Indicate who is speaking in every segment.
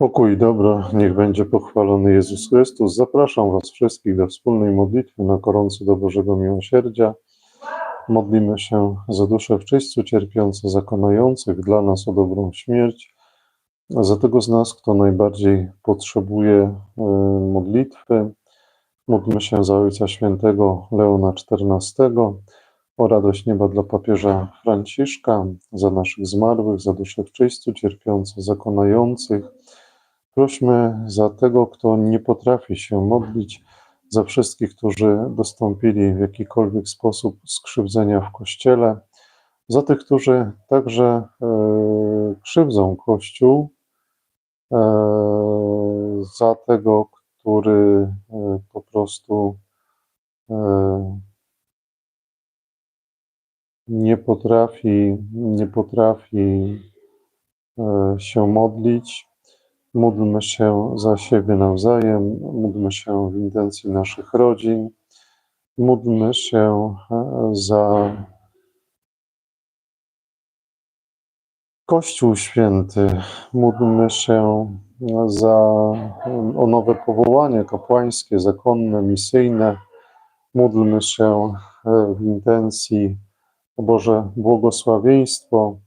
Speaker 1: Pokój i dobro, niech będzie pochwalony Jezus Chrystus. Zapraszam Was wszystkich do wspólnej modlitwy na gorąco do Bożego Miłosierdzia. Modlimy się za dusze w czyśćcu cierpiące, zakonających dla nas o dobrą śmierć, za tego z nas, kto najbardziej potrzebuje e, modlitwy. Módlmy się za Ojca Świętego Leona XIV, o radość nieba dla papieża Franciszka, za naszych zmarłych, za dusze w czyśćcu cierpiące, zakonających. Prośmy za tego, kto nie potrafi się modlić, za wszystkich, którzy dostąpili w jakikolwiek sposób skrzywdzenia w Kościele, za tych, którzy także e, krzywdzą Kościół, e, za tego, który e, po prostu e, nie potrafi, nie potrafi e, się modlić. Módlmy się za siebie nawzajem, módlmy się w intencji naszych rodzin, módlmy się e, za Kościół Święty, módlmy się za o nowe powołanie kapłańskie, zakonne, misyjne. Módlmy się e, w intencji o Boże błogosławieństwo.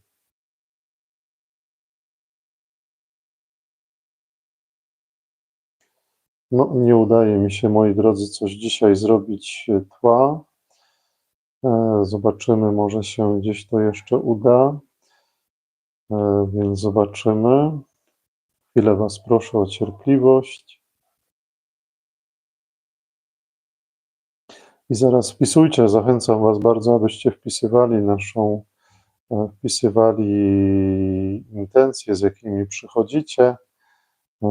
Speaker 1: No, nie udaje mi się, moi drodzy, coś dzisiaj zrobić e, tła. E, Zobaczymy, może się gdzieś to jeszcze uda. E, Więc zobaczymy. Chwilę Was proszę o cierpliwość. I zaraz wpisujcie, zachęcam Was bardzo, abyście wpisywali naszą, wpisywali intencje, z jakimi przychodzicie.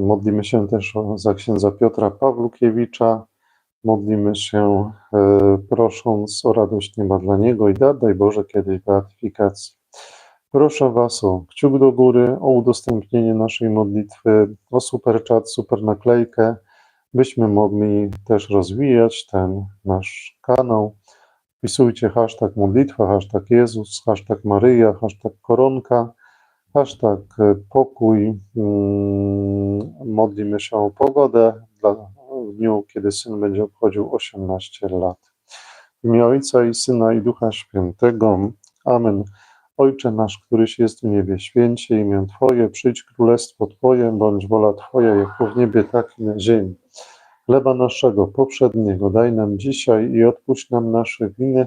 Speaker 1: Modlimy się też za księdza Piotra Pawlukiewicza. Modlimy się e, prosząc o radość nieba dla niego i da, daj Boże kiedyś beatyfikacji. Proszę Was o kciuk do góry, o udostępnienie naszej modlitwy, o super chat, super naklejkę, byśmy mogli też rozwijać ten nasz kanał. Wpisujcie hashtag modlitwa, hashtag Jezus, hashtag Maryja, hashtag koronka, hashtag pokój. Mm, Modlimy się o pogodę dla, w dniu, kiedy syn będzie obchodził 18 lat. W imię Ojca i Syna i Ducha Świętego. Amen. Ojcze nasz, któryś jest w niebie, święcie imię Twoje, przyjdź królestwo Twoje, bądź wola Twoja, jako w niebie, tak i na ziemi. Chleba naszego poprzedniego daj nam dzisiaj i odpuść nam nasze winy,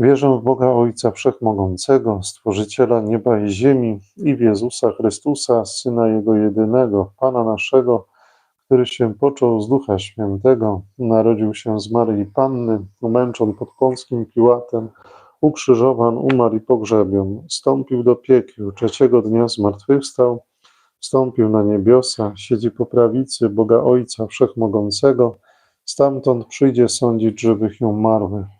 Speaker 1: Wierzę w Boga Ojca Wszechmogącego, Stworzyciela nieba i ziemi i w Jezusa Chrystusa, Syna Jego jedynego, Pana naszego, który się począł z Ducha Świętego, narodził się z Maryi Panny, umęczon pod Pąckim Piłatem, ukrzyżowan, umarł i pogrzebion, wstąpił do piekieł, trzeciego dnia zmartwychwstał, wstąpił na niebiosa, siedzi po prawicy Boga Ojca Wszechmogącego, stamtąd przyjdzie sądzić żywych i umarłych.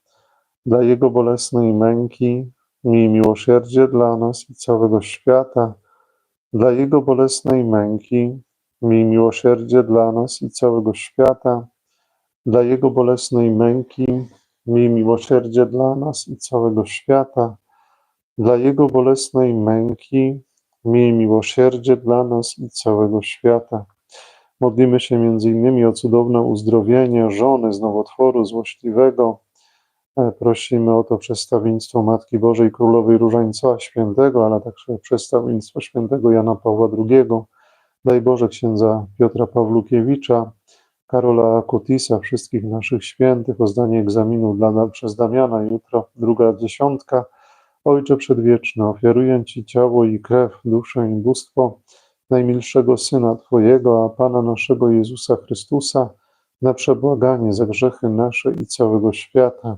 Speaker 1: Dla Jego bolesnej męki, miej miłosierdzie dla nas i całego świata. Dla Jego bolesnej męki, miej miłosierdzie dla nas i całego świata. Dla Jego bolesnej męki, miej miłosierdzie dla nas i całego świata. Dla Jego bolesnej męki, miej miłosierdzie dla nas i całego świata. Modlimy się między innymi o cudowne uzdrowienie żony z nowotworu złośliwego. Prosimy o to przestawiennictwo Matki Bożej Królowej Różańca Świętego, ale także przestawiennictwo Świętego Jana Pawła II. Daj Boże księdza Piotra Pawlukiewicza, Karola Kutisa, wszystkich naszych świętych, o zdanie egzaminu dla, przez Damiana jutro, druga dziesiątka. Ojcze Przedwieczny, ofiaruję Ci ciało i krew, duszę i bóstwo najmilszego Syna Twojego, a Pana naszego Jezusa Chrystusa, na przebłaganie za grzechy nasze i całego świata.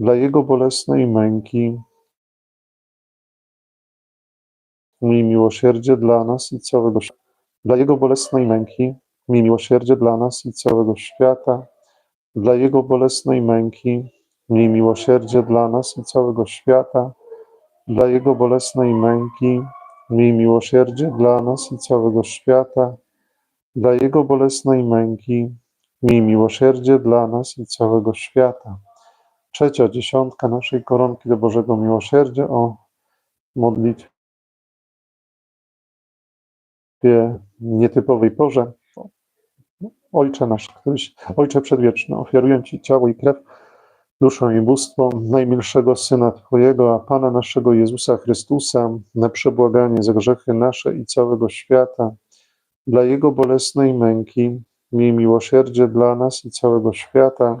Speaker 1: Dla Jego bolesnej męki, miej miłosierdzie dla nas i całego świata. Dla Jego bolesnej męki, miej miłosierdzie dla nas i całego świata. Dla Jego bolesnej męki, miej miłosierdzie dla nas i całego świata. Dla Jego bolesnej męki, miej miłosierdzie dla nas i całego świata. Dla Jego bolesnej męki, miej miłosierdzie dla nas i całego świata. Trzecia dziesiątka naszej koronki do Bożego Miłosierdzia o modlitwie nietypowej porze. Ojcze nasz, któryś, Ojcze Przedwieczny, ofiaruję Ci ciało i krew, duszę i bóstwo najmilszego Syna Twojego, a Pana naszego Jezusa Chrystusa, na przebłaganie za grzechy nasze i całego świata, dla Jego bolesnej męki, miej miłosierdzie dla nas i całego świata,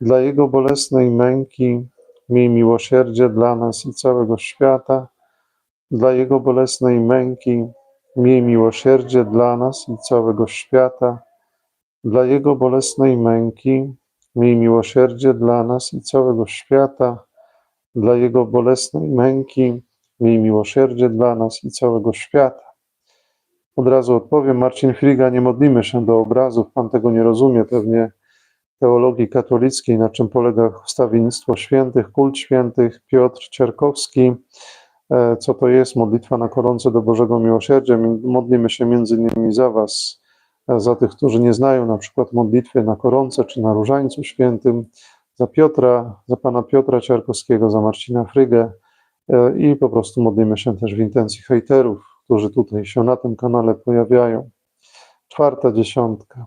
Speaker 1: dla Jego bolesnej męki, miej miłosierdzie dla nas i całego świata, dla Jego bolesnej męki, miej miłosierdzie dla nas i całego świata, dla Jego bolesnej męki, miej miłosierdzie dla nas i całego świata, dla Jego bolesnej męki, miej miłosierdzie dla nas i całego świata. Od razu odpowiem, Marcin Friga, nie modlimy się do obrazów, Pan tego nie rozumie pewnie teologii katolickiej, na czym polega wstawiennictwo świętych, kult świętych, Piotr Cierkowski, e, co to jest modlitwa na koronce do Bożego Miłosierdzia. Modlimy się między innymi za Was, e, za tych, którzy nie znają na przykład modlitwy na koronce czy na różańcu świętym, za Piotra, za Pana Piotra Ciarkowskiego, za Marcina Frygę e, i po prostu modlimy się też w intencji hejterów, którzy tutaj się na tym kanale pojawiają. Czwarta dziesiątka.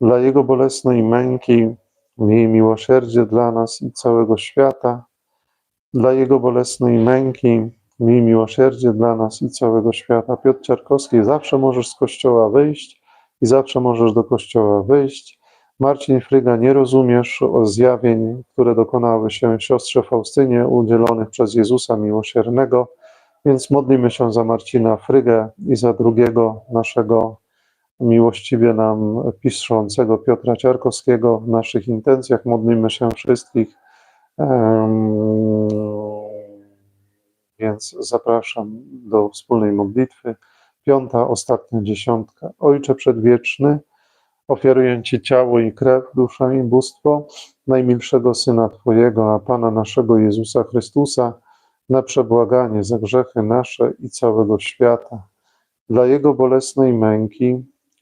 Speaker 1: dla Jego bolesnej męki, miej miłosierdzie dla nas i całego świata. Dla Jego bolesnej męki, miej miłosierdzie dla nas i całego świata. Piotr Ciarkowski, zawsze możesz z kościoła wyjść i zawsze możesz do kościoła wyjść. Marcin Fryga, nie rozumiesz o zjawień, które dokonały się siostrze Faustynie udzielonych przez Jezusa Miłosiernego, więc modlimy się za Marcina Frygę i za drugiego naszego miłościwie nam piszącego Piotra Ciarkowskiego. W naszych intencjach modlimy się wszystkich. Więc zapraszam do wspólnej modlitwy. Piąta, ostatnia dziesiątka. Ojcze Przedwieczny, ofiaruję Ci ciało i krew, duszę i bóstwo najmilszego Syna Twojego, a Pana naszego Jezusa Chrystusa, na przebłaganie za grzechy nasze i całego świata. Dla Jego bolesnej męki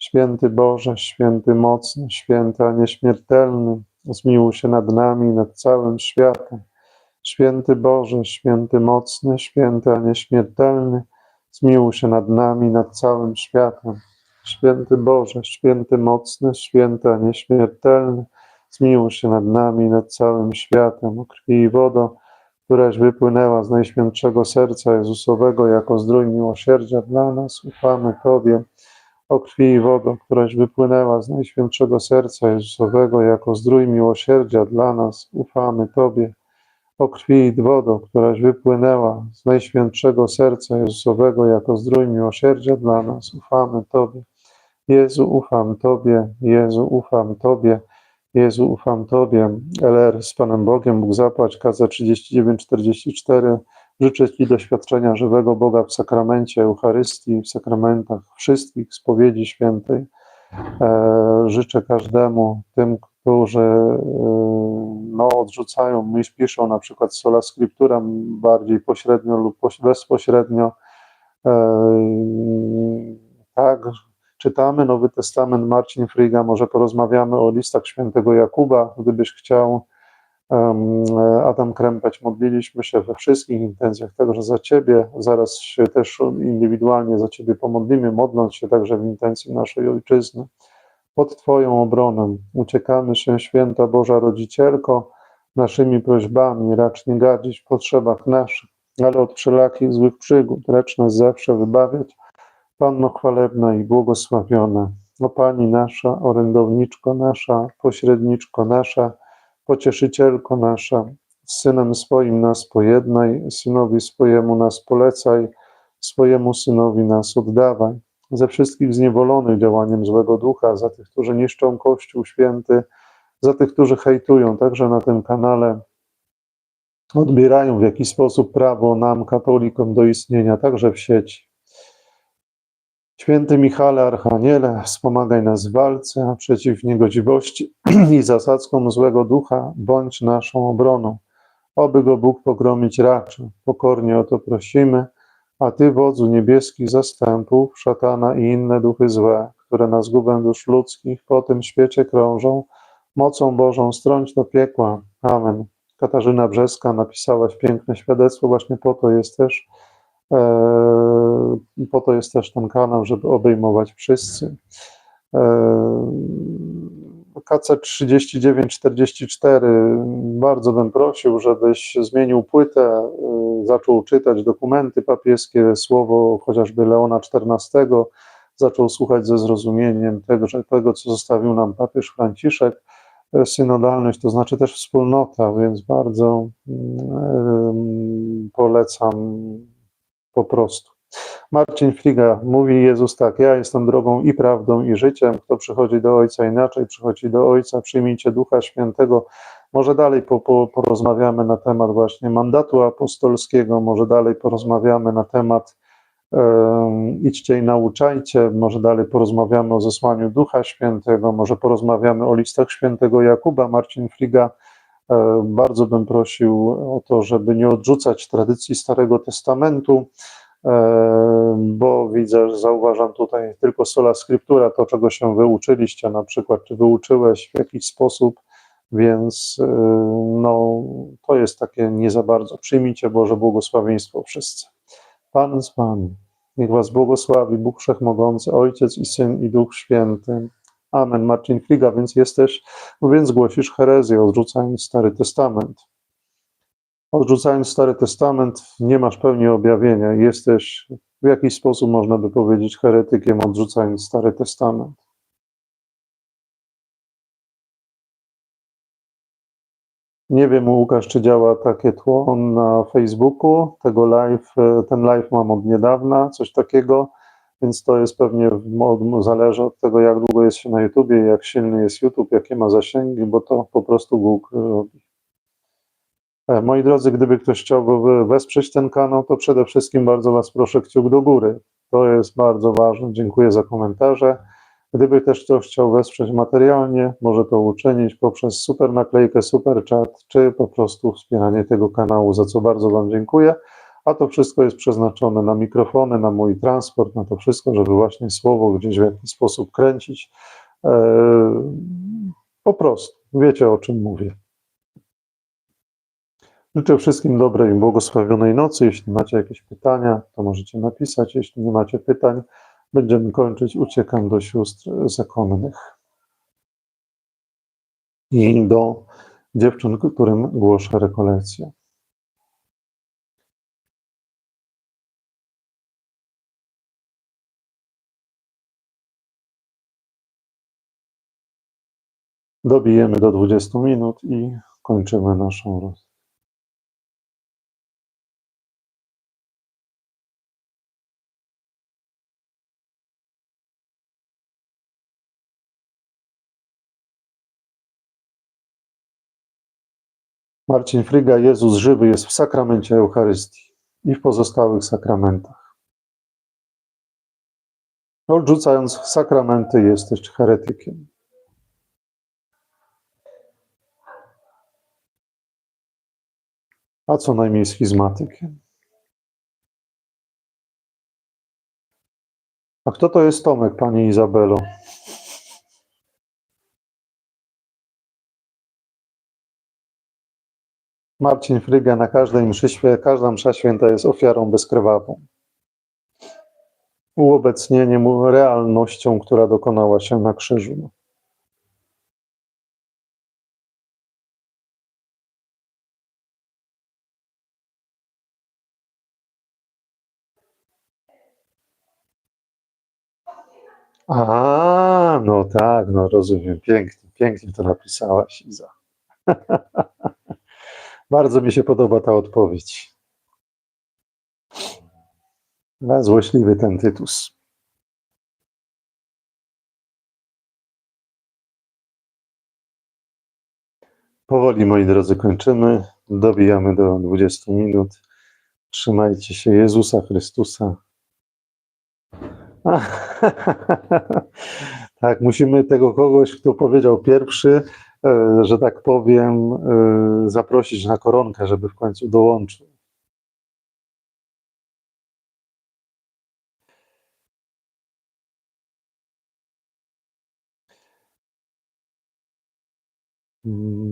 Speaker 1: Święty Boże, święty mocny, święty, a nieśmiertelny, zmiłuj się nad nami nad całym światem. Święty Boże, święty mocny, święty, a nieśmiertelny, zmiłuj się nad nami nad całym światem. Święty Boże, święty mocny, święty, a nieśmiertelny, zmiłuj się nad nami nad całym światem. O krwi i wodo, któraś wypłynęła z Najświętszego Serca Jezusowego jako zdrój miłosierdzia dla nas, ufamy Tobie. O krwi i wodo, któraś wypłynęła z Najświętszego Serca Jezusowego jako zdrój miłosierdzia dla nas, ufamy Tobie. O krwi i wodo, któraś wypłynęła z Najświętszego Serca Jezusowego jako zdrój miłosierdzia dla nas, ufamy Tobie. Jezu, ufam Tobie, Jezu, ufam Tobie, Jezu, ufam Tobie. LR z Panem Bogiem, Bóg zapłać, KZ 3944. Życzę Ci doświadczenia żywego Boga w sakramencie Eucharystii, w sakramentach wszystkich spowiedzi świętej. E, życzę każdemu, tym, którzy e, no, odrzucają myśl, piszą na przykład sola scriptura bardziej pośrednio lub poś- bezpośrednio. E, tak, czytamy Nowy Testament, Marcin Fryga, może porozmawiamy o listach świętego Jakuba, gdybyś chciał. Em, Adam Krępeć, modliliśmy się we wszystkich intencjach, także za Ciebie, zaraz się też indywidualnie za Ciebie pomodlimy, modląc się także w intencji naszej Ojczyzny. Pod Twoją obronę uciekamy się, Święta Boża Rodzicielko, naszymi prośbami, racz nie gadzić w potrzebach naszych, ale od wszelakich złych przygód, lecz nas zawsze wybawiać. Panno chwalebna i błogosławiona, o Pani nasza, orędowniczko nasza, pośredniczko nasza, pocieszycielko nasza, z Synem swoim nas pojednaj, Synowi swojemu nas polecaj, swojemu Synowi nas oddawaj. Ze wszystkich zniewolonych działaniem złego ducha, za tych, którzy niszczą Kościół Święty, za tych, którzy hejtują także na tym kanale, odbierają w jakiś sposób prawo nam, katolikom, do istnienia także w sieci. Święty Michale Archaniele, wspomagaj nas w walce przeciw niegodziwości i zasadzkom złego ducha, bądź naszą obroną. Oby go Bóg pogromić raczył. Pokornie o to prosimy, a Ty, wodzu niebieskich zastępów, szatana i inne duchy złe, które na zgubę dusz ludzkich po tym świecie krążą, mocą Bożą strąć do piekła. Amen. Katarzyna Brzeska napisałaś piękne świadectwo, właśnie po to jest też e, po to jest też ten kanał, żeby obejmować wszyscy. E, KC 3944 bardzo bym prosił, żebyś zmienił płytę, e, zaczął czytać dokumenty papieskie, słowo chociażby Leona XIV, zaczął słuchać ze zrozumieniem tego, tego co zostawił nam papież Franciszek. E, Synodalność to znaczy też wspólnota, więc bardzo mm, polecam po prostu. Marcin Friga mówi Jezus tak, ja jestem drogą i prawdą i życiem, kto przychodzi do Ojca inaczej, przychodzi do Ojca, przyjmijcie Ducha Świętego, Może dalej po, po, porozmawiamy na temat właśnie mandatu apostolskiego, może dalej porozmawiamy na temat um, idźcie i nauczajcie, może dalej porozmawiamy o zesłaniu Ducha Świętego, może porozmawiamy o listach świętego Jakuba. Marcin Friga e, bardzo bym prosił o to, żeby nie odrzucać tradycji Starego Testamentu, bo widzę, że zauważam tutaj tylko sola scriptura, to czego się wyuczyliście na przykład, czy wyuczyłeś w jakiś sposób, więc y, no, to jest takie nie za bardzo. Przyjmijcie Boże błogosławieństwo wszyscy. Pan z Wami. Niech Was błogosławi Bóg Wszechmogący, Ojciec i Syn i Duch Święty. Amen. Marcin Friga, więc jesteś, więc głosisz herezję, odrzucając Stary Testament. Odrzucając Stary Testament, nie masz pełni objawienia. Jesteś w jakiś sposób, można by powiedzieć, heretykiem, odrzucając Stary Testament. Nie wiem, Łukasz, czy działa takie tło na Facebooku. Tego live, ten live mam od niedawna, coś takiego, więc to jest pewnie, zależy od tego, jak długo jest się na YouTubie, jak silny jest YouTube, jakie ma zasięgi, bo to po prostu Google robi. E, moi drodzy, gdyby ktoś chciał wesprzeć ten kanał, to przede wszystkim bardzo Was proszę kciuk do góry. To jest bardzo ważne. Dziękuję za komentarze. Gdyby też ktoś chciał wesprzeć materialnie, może to uczynić poprzez super naklejkę, super chat, czy po prostu wspieranie tego kanału, za co bardzo Wam dziękuję. A to wszystko jest przeznaczone na mikrofony, na mój transport, na to wszystko, żeby właśnie słowo gdzieś w jakiś sposób kręcić. Eee, po prostu, wiecie o czym mówię. Życzę wszystkim dobrej i błogosławionej nocy. Jeśli macie jakieś pytania, to możecie napisać. Jeśli nie macie pytań, Będziemy kończyć. Uciekam do sióstr zakonnych i do dziewczyn, którym głoszę rekolekcję. Dobijemy do 20 minut i kończymy naszą rozmowę. Marcin Fryga, Jezus żywy jest w sakramencie Eucharystii i w pozostałych sakramentach. Odrzucając sakramenty, jesteś heretykiem. A co najmniej schizmatykiem. A kto to jest Tomek, pani Izabelo? Marcin Fryga na każdej mszy każda msza święta jest ofiarą bezkrwawą. Uobecnieniem, realnością, która dokonała się na krzyżu. A, no tak, no rozumiem. Pięknie, pięknie to napisałaś, Iza. Bardzo mi się podoba ta odpowiedź. Złośliwy ten Tytus. Powoli, moi drodzy, kończymy. Dobijamy do 20 minut. Trzymajcie się Jezusa Chrystusa. tak, musimy tego kogoś, kto powiedział pierwszy, że tak powiem, e, zaprosić na koronkę, żeby w końcu dołączył.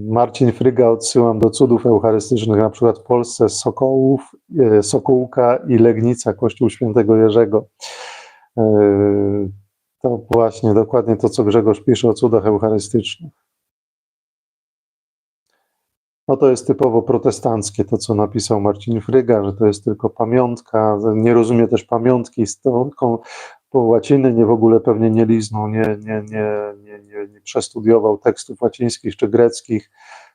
Speaker 1: Marcin Fryga odsyłam do cudów eucharystycznych, na przykład w Polsce Sokołów, e, Sokołka i Legnica, Kościół Świętego Jerzego. To właśnie dokładnie to, co Grzegorz pisze o cudach eucharystycznych. No to jest typowo protestanckie, to co napisał Marcin Fryga, że to jest tylko pamiątka, nie rozumie też pamiątki z tą, po łaciny, nie w ogóle pewnie nie liznął, nie, nie, nie, nie, nie, przestudiował tekstów łacińskich czy greckich,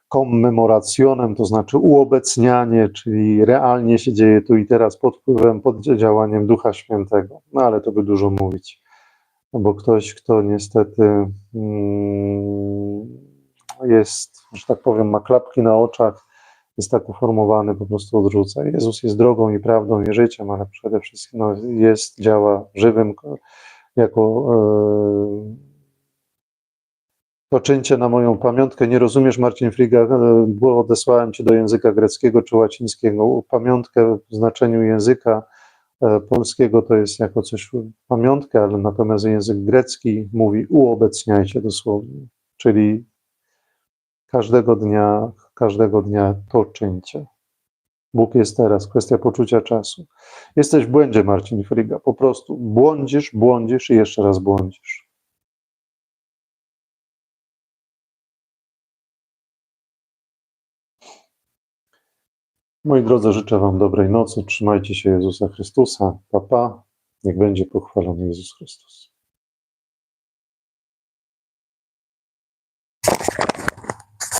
Speaker 1: kommemorationem, to znaczy uobecnianie, czyli realnie się dzieje tu i teraz pod wpływem, pod działaniem Ducha Świętego. No ale to by dużo mówić, bo ktoś, kto niestety... Hmm, jest, że tak powiem, ma klapki na oczach, jest tak uformowany, po prostu odrzuca. Jezus jest drogą i prawdą i życiem, ale przede wszystkim no, jest, działa żywym ko- jako e, poczęcie na moją pamiątkę. Nie rozumiesz, Marcin Friga, e, bo odesłałem cię do języka greckiego czy łacińskiego. Pamiątkę w znaczeniu języka e, polskiego to jest jako coś pamiątkę, ale natomiast język grecki mówi uobecniajcie dosłownie, czyli każdego dnia, każdego dnia to czyńcie. Bóg jest teraz, kwestia poczucia czasu. Jesteś w błędzie, Marcin Friga, po prostu błądzisz, błądzisz i jeszcze raz błądzisz. Moi drodzy, życzę Wam dobrej nocy. Trzymajcie się Jezusa Chrystusa. Pa, pa. Niech będzie pochwalony Jezus Chrystus.